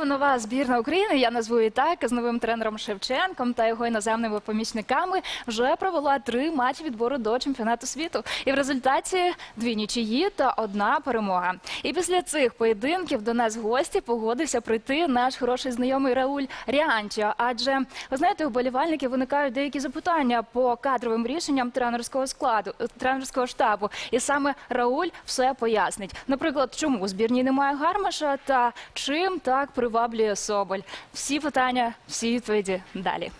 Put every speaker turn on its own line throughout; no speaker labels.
Раптово нова збірна України, я назву її так, з новим тренером Шевченком та його іноземними помічниками вже провела три матчі відбору до чемпіонату світу. І в результаті дві нічиї та одна перемога. І після цих поєдинків до нас гості погодився прийти наш хороший знайомий Рауль Ріанчо. Адже ви знаєте, у болівальників виникають деякі запитання по кадровим рішенням тренерського складу тренерського штабу. І саме Рауль все пояснить. Наприклад, чому у збірній немає гармаша та чим так приваблює Соболь. Всі питання, всі відповіді далі.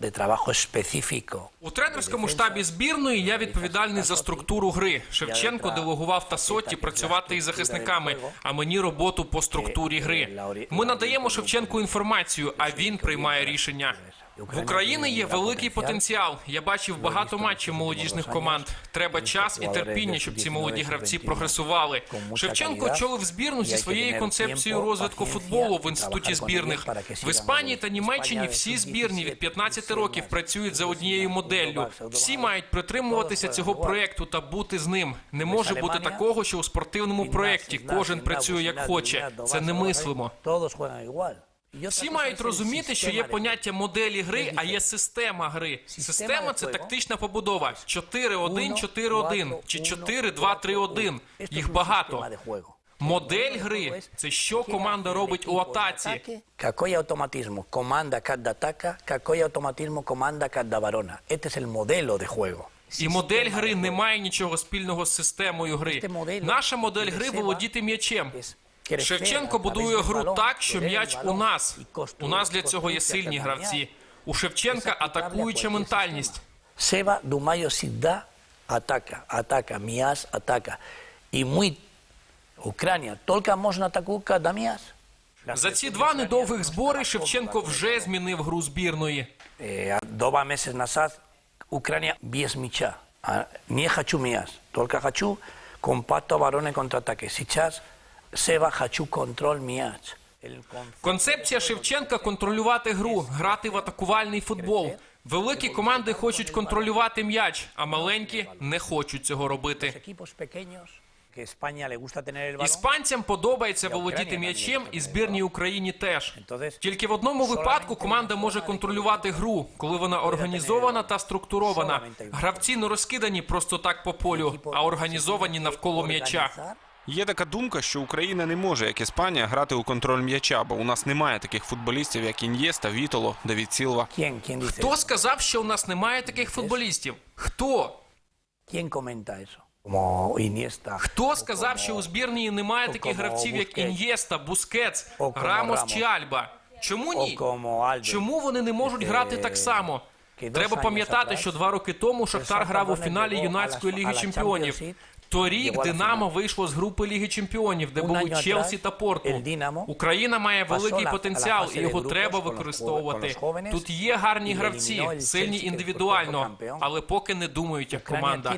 de trabajo específico.
У тренерському штабі збірної я відповідальний за структуру гри. Шевченко делегував Тасоті працювати із захисниками, а мені роботу по структурі гри. Ми надаємо Шевченку інформацію, а він приймає рішення. В Україні є великий потенціал. Я бачив багато матчів молодіжних команд. Треба час і терпіння, щоб ці молоді гравці прогресували. Шевченко очолив збірну зі своєю концепцією розвитку футболу в інституті збірних. В Іспанії та Німеччині всі збірні від 15 років працюють за однією моделлю. Всі мають притримуватися цього проекту та бути з ним. Не може бути такого, що у спортивному проекті кожен працює як хоче. Це немислимо. Всі мають розуміти, що є поняття моделі гри, а є система гри. Система це тактична побудова. 4-1, 4-1 чи 4-2-3-1. Їх багато. Модель гри це що команда робить у атаці.
Какой automatismo comanda cada ataca, какой comanda cada varona. Este es el modelo de juego.
І модель гри не має нічого спільного з системою гри. Наша модель гри володіти м'ячем. Шевченко будує гру так, що м'яч у нас. У нас для цього є сильні гравці. У Шевченка атакуюча ментальність.
Seba Dumayo Sidda ataca, ataca, Mias ataca. Y muy Ucrania, только можно таку когда Mias.
За ці два недовгих збори Шевченко вже змінив гру збірної.
Eh, Два meses назад Ucrania без мяча. Не хочу Mias, только хочу компакто вороны контратаке. Сейчас Seba хочу контроль мяч.
Концепція Шевченка контролювати гру, грати в атакувальний футбол. Великі команди хочуть контролювати м'яч, а маленькі не хочуть цього робити. Іспанцям подобається володіти м'ячем, і збірній Україні теж. Тільки в одному випадку команда може контролювати гру, коли вона організована та структурована. Гравці не розкидані просто так по полю, а організовані навколо м'яча.
Є така думка, що Україна не може, як Іспанія, грати у контроль м'яча, бо у нас немає таких футболістів, як Ін'єста, Вітоло, Давід Сілва.
¿Quién, quién
Хто сказав, що у нас немає таких футболістів? Хто? Хто сказав, що у збірній немає таких гравців, як Ін'єста, Бускетс, Рамос чи Альба? Чому ні? Чому вони не можуть грати так само? Треба пам'ятати, що два роки тому Шахтар грав у фіналі юнацької ліги чемпіонів. Торік Динамо вийшло з групи Ліги Чемпіонів, де були Челсі та Порту. Україна має великий потенціал, і його треба використовувати. Тут є гарні гравці, сильні індивідуально, але поки не думають як команда.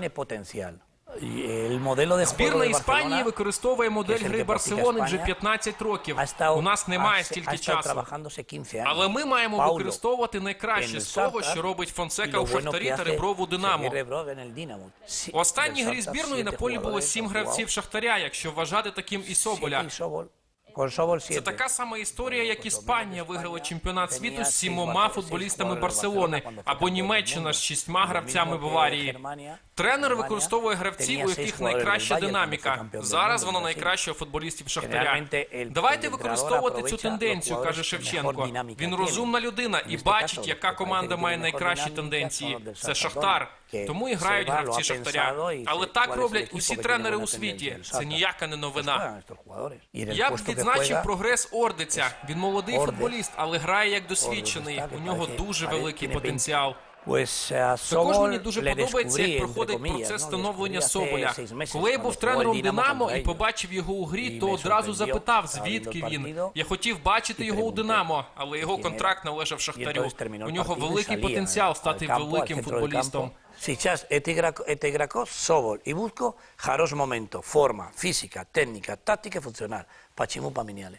Збірна Іспанії використовує модель гри Барселони вже
España,
15 років. У нас немає стільки часу.
trabajando hace 15 años.
Але ми маємо використовувати найкраще з того, що робить Фонсека у Шахтарі та Реброву Динамо. У останній грі збірної на полі було сім гравців. Шахтаря, якщо вважати таким і Соболя. Це така сама історія, як Іспанія виграла чемпіонат світу з сімома футболістами Барселони або Німеччина з шістьма гравцями Баварії. Тренер використовує гравців, у яких найкраща динаміка. Зараз вона найкраща у футболістів Шахтаря. Давайте використовувати цю тенденцію, каже Шевченко. Він розумна людина і бачить, яка команда має найкращі тенденції. Це Шахтар. Тому і грають гравці Шахтаря. Але так роблять усі тренери у світі. Це ніяка не новина. Я б відзначив прогрес Ордиця. Він молодий футболіст, але грає як досвідчений. У нього дуже великий потенціал. Також мені дуже подобається, як проходить процес становлення Соболя. Коли я був тренером Динамо і побачив його у грі, то одразу запитав, звідки він. Я хотів бачити його у Динамо, але його контракт належав Шахтарю. У нього великий потенціал стати великим футболістом.
Сейчас este Graco, este Graco, Sobol y busco Jaros momento, forma, física, técnica, táctica y funcional. Поменяли?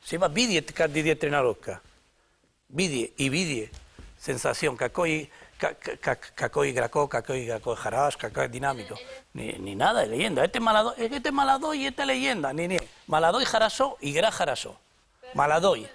тупой. Сева видит каждый день тренировка. Виде и виде, sensación, какой, как, как, какой игроков, какой игроков хорош, какой диnámico. Ni, ni nada de leyenda. Este es Maladoy, este es Maladoy y esta leyenda. Ni, ni. Maladoy хорошо, игра хорошо. Maladoy.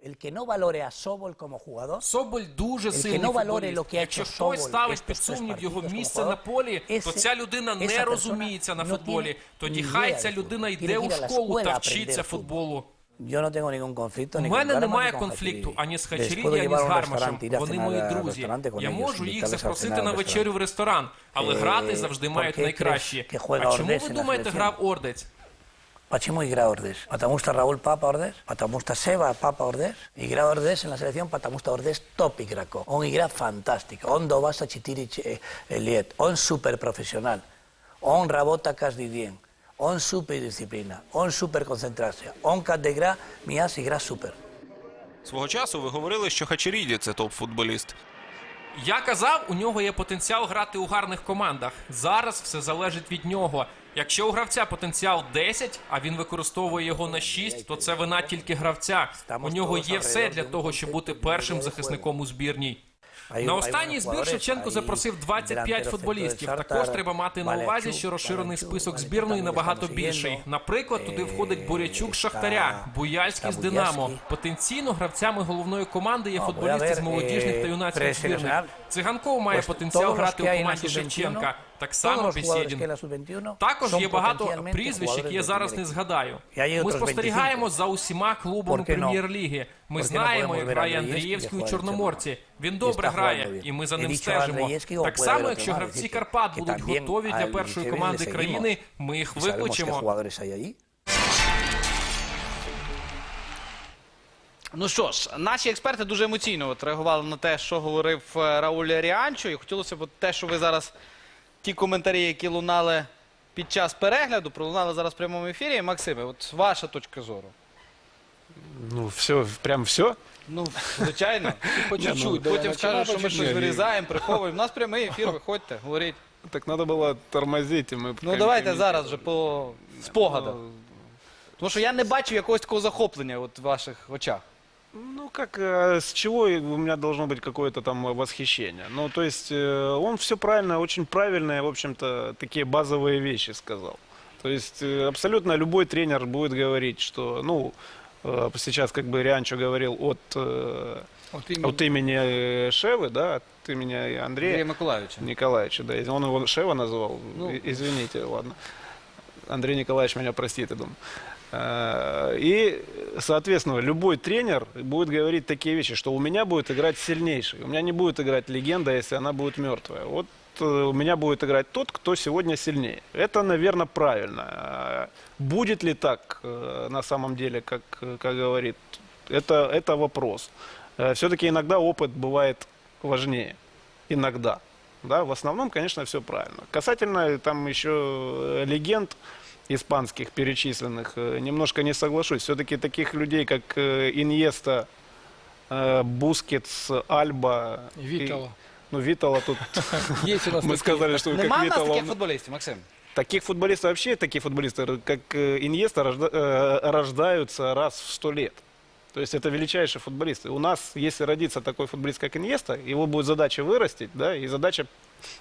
El que no valore a Sobol como jugador,
Соболь дуже
El que
сильний
no valore
футболіст.
lo que ha
Якщо
hecho
хтось
Соболь
ставить
estos
під
tres
сумнів його
partidos
місце на
jugador,
полі, то
ese-
ця людина
esa
не
persona
розуміється на
no
футболі.
tiene
Тоді
ni
хай ця
de
людина
fútbol.
йде
Tiene
у
que ir a la
школу
escuela
та
a
вчиться
aprender
футболу.
yo no tengo ningún conflicto
У
ni
мене
con Garma,
немає
ni con
конфлікту
Hachiri.
ані з
Les
Хачарі,
puedo
ані
llevar
з
a un
Гармашем.
restaurante, ir a
Вони
cenar
мої
al
друзі.
restaurante con
Я
ellos,
можу їх
invitarles a
запросити
cenar
на
al
вечерю в ресторан, але
Е,
грати завжди
¿por
мають
qué
найкращі.
crees que juega
А чому
Ordes
ви
en la
думаєте,
selección?
грав Ордець?
Почему игра Ordés? Потому что Raúl Papa Ordés, потому что Seba Papa Ordés, игра Ordés en la selección, потому что Ordés top игроков. Он игра фантастика, он добаса 4 лет, он супер профессионал, он работа каждый супер дисциплина, он супер концентрация, он cada игра, мияс игра супер.
Свого часу ви говорили, що Хачеріді це топ-футболіст.
Я казав, у нього є потенціал грати у гарних командах. Зараз все залежить від нього. Якщо у гравця потенціал 10, а він використовує його на 6, то це вина тільки гравця. У нього є все для того, щоб бути першим захисником у збірній. На останній збір Шевченко запросив 25 футболістів. Також треба мати на увазі, що розширений список збірної набагато більший. Наприклад, туди входить Борячук з Шахтаря, Буяльський з Динамо. Потенційно гравцями головної команди є футболісти з молодіжних та юнацьких збірних. Циганков має потенціал грати у команді Шевченка. Так само Бесєдін. Також є багато прізвищ, які я зараз не згадаю. Ми спостерігаємо за усіма клубами прем'єр-ліги. Ми знаємо, як грає Андрієвський у Чорноморці. Він добре грає, і ми за ним стежимо. Так само, якщо гравці Карпат будуть готові для першої команди країни, ми їх викличемо.
Ну що ж, наші експерти дуже емоційно от реагували на те, що говорив е, Рауль Ріанчо. І хотілося б от те, що ви зараз, ті коментарі, які лунали під час перегляду, пролунали зараз в прямому ефірі. Максиме, от ваша точка зору.
Ну, все, прям все.
Ну, звичайно, по
ну,
чуть-чуть.
да,
Потім
начинай
скажуть, що ми
чуть-чуть.
щось вирізаємо, приховуємо. У нас прямий ефір, виходьте, говоріть.
Так надо было тормозить, и мы...
Ну давайте зараз вже по спогадах. Тому що я не бачив якогось такого захоплення от в ваших очах.
Ну, как, э, с чего у меня должно быть какое-то там восхищение? Ну, то есть, э, он все правильно, очень правильные, в общем-то, такие базовые вещи сказал. То есть, э, абсолютно любой тренер будет говорить, что, ну, сейчас, как бы Рианчо говорил от, от имени э, Шевы, да, от имени Андрея.
Андрія Миколаївича.
Николаевича, да. Он его Шева называл.
Ну.
Извините, ладно. Андрей Николаевич меня простит, я думаю. И, соответственно, любой тренер будет говорить такие вещи, что у меня будет играть сильнейший. У меня не будет играть легенда, если она будет мертвая. Вот э, у меня будет играть тот, кто сегодня сильнее. Это, наверное, правильно. Э, Будет ли так э, на самом деле, как, э, как говорит, это, это вопрос. Все-таки иногда опыт бывает важнее. Иногда. Да, в основном, конечно, все правильно. Касательно там еще легенд испанских перечисленных, э, немножко не соглашусь. Все-таки таких людей, как э, Иньеста, э, Бускетс, Альба. и-
Витала.
ну, Витала тут
Есть у нас
мы
такие.
сказали, что
Нема
как
в нас
Витала.
таких
он-
футболістів, Максим?
Таких футболистов вообще, такие футболисты, как э, Иньеста, рожда- э, рождаются раз в сто лет. То есть это величайшие футболисты. У нас, если родится такой футболист, как Иньеста, его будет задача вырастить, да, и задача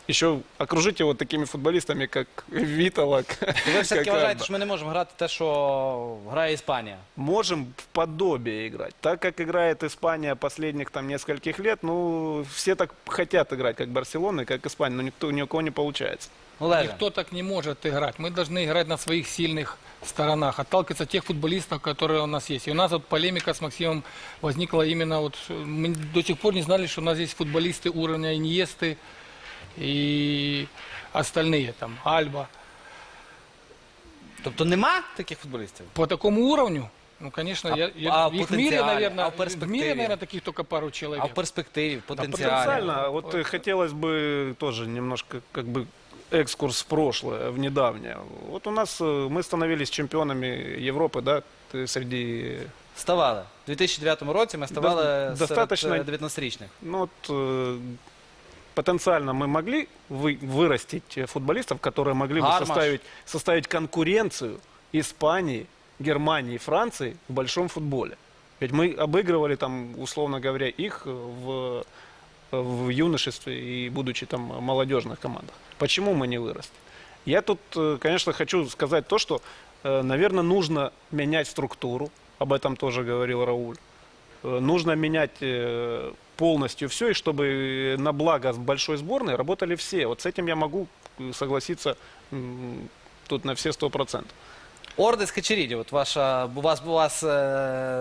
еще окружить его такими футболистами, как Витала,
Ви все-таки
как
вважаєте,
Альба.
що ми не можемо грати те, що грає Іспанія?
Можем в подобие играть. Так как играет Испания последних там нескольких лет, ну, все так хотят играть, как Барселона, и как Испания, но никто, ни у кого не получается.
Олеже,
Никто так не может играть. Мы должны играть на своих сильных сторонах, отталкиваться от тех футболистов, которые у нас есть. И у нас вот полемика с Максимом возникла именно вот... Мы до сих пор не знали, что у нас есть футболисты уровня Иньесты и остальные, там, Альба.
тобто нема таких футболістів?
По такому уровню, ну, конечно,
А-
я, я-
а
в их
потенциале,
мире, наверное,
а в
в
перспективе?
мире, наверное, таких только пару человек.
А в перспективі, в потенціалі?
Потенциально, вот э, хотелось бы тоже немножко как бы экскурс в прошлое, в недавнее. Вот у нас э, мы становились чемпионами Европы, да, среди
Ставали. У 2009 році ми ставали
До- достаточно-
серед е, 19-річних.
Ну вот э, потенциально мы могли вы- вырастить э, футболистов, которые могли бы
Гармаш.
составить, составить конкуренцию Испании, Германии, Франции в большом футболе. Ведь мы обыгрывали там, условно говоря, их в, в юношестве и будучи там молодежных командах. Почему мы не выросли? Я тут, э, конечно, хочу сказать то, что, наверное, нужно менять структуру. Об этом тоже говорил Рауль. Э, Нужно менять э, полностью все, и чтобы на благо большой сборной работали все. Вот с этим я могу э, согласиться тут на все сто процентов.
Ордес Хачеріді, от ваша, у вас, у вас, е,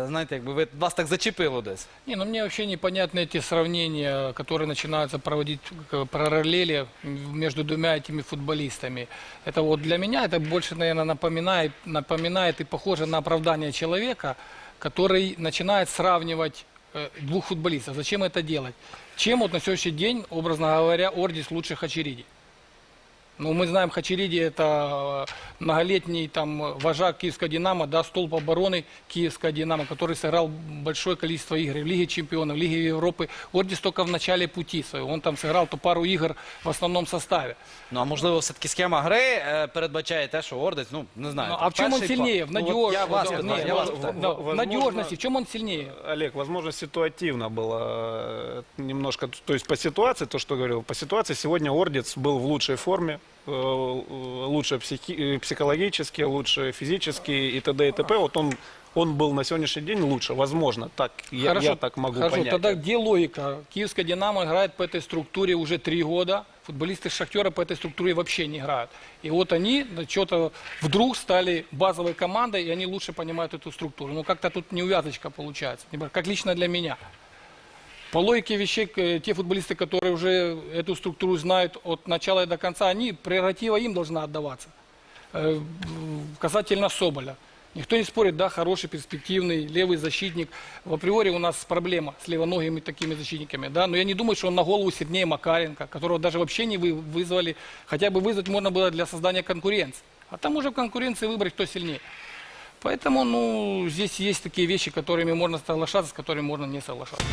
знаєте, якби ви, вас так зачепило десь.
Не, ну мне вообще непонятны эти сравнения, которые начинаются проводить к- параллели между двумя этими футболистами. Это вот для меня это больше, наверное, напоминает, напоминает и похоже на оправдание человека, который начинает сравнивать э, двух футболистов. Зачем это делать? Чем вот на сегодняшний день, образно говоря, Ордис лучше Хачериди? Ну, мы знаем, Хачериди это э, многолетний там э, вожак Киевского Динамо, да, столб обороны Киевского Динамо, который сыграл большое количество игр в Лиге Чемпионов, в Лиге Европы. Ордис только в начале пути своего. Он там сыграл то пару игр в основном составе.
Ну, а можливо, все-таки схема гри е, передбачає те, що Ордець, ну, не знаю.
Ну,
там
а в чем он
перший
сильнее? В
Ну,
надежности.
я вас питаю, я вас питаю.
в
Возможно-
надежности. В чем он сильнее?
Олег, возможно, ситуативно было э, немножко, то есть по ситуации, то, что говорил, по ситуации сегодня Ордец был в лучшей форме, э, э, лучше психи- э, психологически, лучше физически и т.д. и т.п. Вот он, он был на сегодняшний день лучше, возможно, так, я,
Хорошо,
я так могу
хорошо,
понять.
тогда где логика? Киевская «Динамо» играет по этой структуре уже три года. Футболисты «Шахтера» по этой структуре вообще не играют. И вот они что-то вдруг стали базовой командой, и они лучше понимают эту структуру. Ну, как-то тут неувязочка получается. Не знаю, Как лично для меня. По логике вещей, к- те футболисты, которые уже эту структуру знают от начала и до конца, они, прерогатива им должна отдаваться. Э, Касательно Соболя. Никто не спорит, да, хороший, перспективный, левый защитник. В априори у нас проблема с левоногими такими защитниками, да, но я не думаю, что он на голову сильнее Макаренко, которого даже вообще не вы- вызвали. Хотя бы вызвать можно было для создания конкуренции. А там уже в конкуренции выбрать, кто сильнее. Поэтому, ну, здесь есть такие вещи, которыми можно соглашаться, с которыми можно не соглашаться.